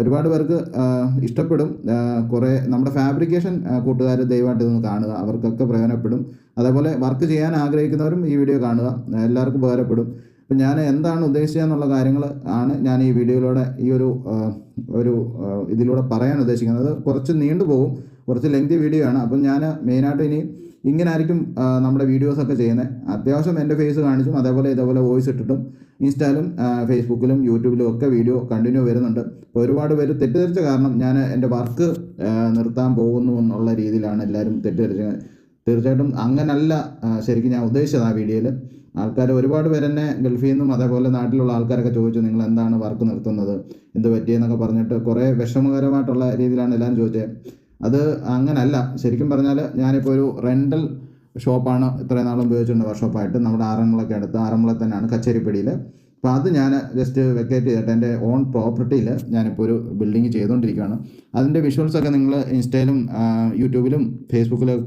ഒരുപാട് പേർക്ക് ഇഷ്ടപ്പെടും. കുറേ നമ്മുടെ ഫാബ്രിക്കേഷൻ കൂട്ടുകാർ ദയവായിട്ട് ഇതൊന്ന് കാണുക. അവർക്കൊക്കെ പ്രയോജനപ്പെടും. അതേപോലെ വർക്ക് ചെയ്യാൻ ആഗ്രഹിക്കുന്നവരും ഈ വീഡിയോ കാണുക. എല്ലാവർക്കും ഉപകാരപ്പെടും. അപ്പം ഞാൻ എന്താണ് ഉദ്ദേശിച്ചത് എന്നുള്ള കാര്യങ്ങൾ ആണ് ഞാൻ ഈ വീഡിയോയിലൂടെ ഈ ഒരു ഒരു ഇതിലൂടെ പറയാൻ ഉദ്ദേശിക്കുന്നത്. കുറച്ച് നീണ്ടുപോകും. കുറച്ച് ലെങ്തി വീഡിയോ ആണ്. അപ്പം ഞാൻ മെയിനായിട്ട് ഇനി ഇങ്ങനെ ആയിരിക്കും നമ്മുടെ വീഡിയോസൊക്കെ ചെയ്യുന്നത് അത്യാവശ്യം എന്റെ ഫേസ് കാണിച്ചും അതേപോലെ ഇതേപോലെ വോയിസ് ഇട്ടിട്ടും ഇൻസ്റ്റാലും ഫേസ്ബുക്കിലും യൂട്യൂബിലും ഒക്കെ വീഡിയോ കണ്ടിന്യൂ വരുന്നുണ്ട്. അപ്പോൾ ഒരുപാട് പേര് തെറ്റിദ്ധരിച്ച കാരണം ഞാൻ എന്റെ വർക്ക് നിർത്താൻ പോകുന്നു എന്നുള്ള രീതിയിലാണ് എല്ലാവരും തെറ്റിദ്ധരിച്ചത്. തീർച്ചയായിട്ടും അങ്ങനല്ല ശരിക്കും ഞാൻ ഉദ്ദേശിച്ചത് ആ വീഡിയോയിൽ ആൾക്കാർ ഒരുപാട് പേര് എന്നെ ഗൾഫിൽ നിന്നും അതേപോലെ നാട്ടിലുള്ള ആൾക്കാരൊക്കെ ചോദിച്ചു നിങ്ങൾ എന്താണ് വർക്ക് നിർത്തുന്നത്? എന്ത് പറ്റിയെന്നൊക്കെ പറഞ്ഞിട്ട് കുറേ വിഷമകരമായിട്ടുള്ള രീതിയിലാണ് എല്ലാവരും ചോദിച്ചത്. അത് അങ്ങനല്ല. ശരിക്കും പറഞ്ഞാൽ ഞാനിപ്പോൾ ഒരു റെന്റൽ ഷോപ്പാണ് ഇത്രയും നാളും ഉപയോഗിച്ചിട്ടുണ്ട് വർക്ക്ഷോപ്പായിട്ട് നമ്മുടെ ആറന്മുളയ്ക്ക് അടുത്ത് ആറന്മുള തന്നെയാണ് കച്ചേരിപ്പടിയിൽ അപ്പോൾ അത് ഞാൻ ജസ്റ്റ് വെക്കേറ്റ് ചെയ്തിട്ട് എന്റെ ഓൺ പ്രോപ്പർട്ടിയിൽ ഞാനിപ്പോൾ ഒരു ബിൽഡിങ് ചെയ്തുകൊണ്ടിരിക്കുകയാണ് അതിന്റെ വിഷ്വൽസൊക്കെ നിങ്ങൾ ഇൻസ്റ്റയിലും യൂട്യൂബിലും ഫേസ്ബുക്കിലും